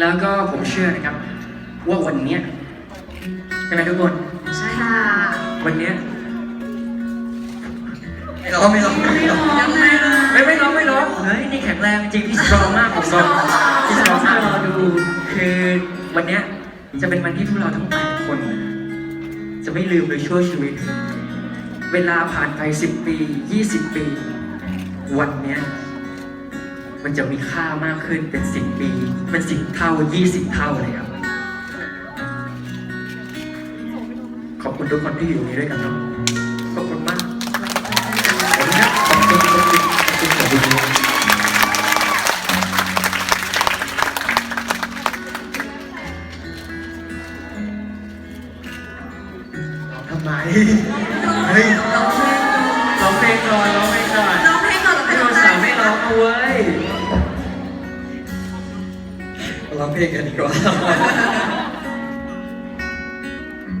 แล้วก็ผมเชื่อนะครับ ว่าวันเนี้ยใช่ไหมทุกคน ใช่ค่ะวันเนี้ยไม่ร้องไม่ร้องไม่ร้องยังไงล่ะไม่ไม่ร้องไม่ร้องเฮ้ยนี่แข็งแรงจริงพี่สตรองมากผมสตรองพี่สตรองมากรอดูคือวันเนี้ยจะเป็นวันที่พวกเราทั้งแปดคน จะไม่ลืมเลยชั่วชีวิต เวลาผ่านไปสิบปียี่สิบปี วันเนี้ย มันจะมีค่ามากขึ้นเป็นสิบปี เป็นสิบเท่ายี่สิบเท่าเลยครับ ขอบคุณทุกคนที่อยู่นี้ด้วยกันเนาะขอบคุณมากขอบคุณครับขอบคุณขอบคุณขอบคุณทำไมเฮ้ยร้องเพลงก่อนร้องเพลงก่อนร้องเพล ร้องเพลงกันดีกว่า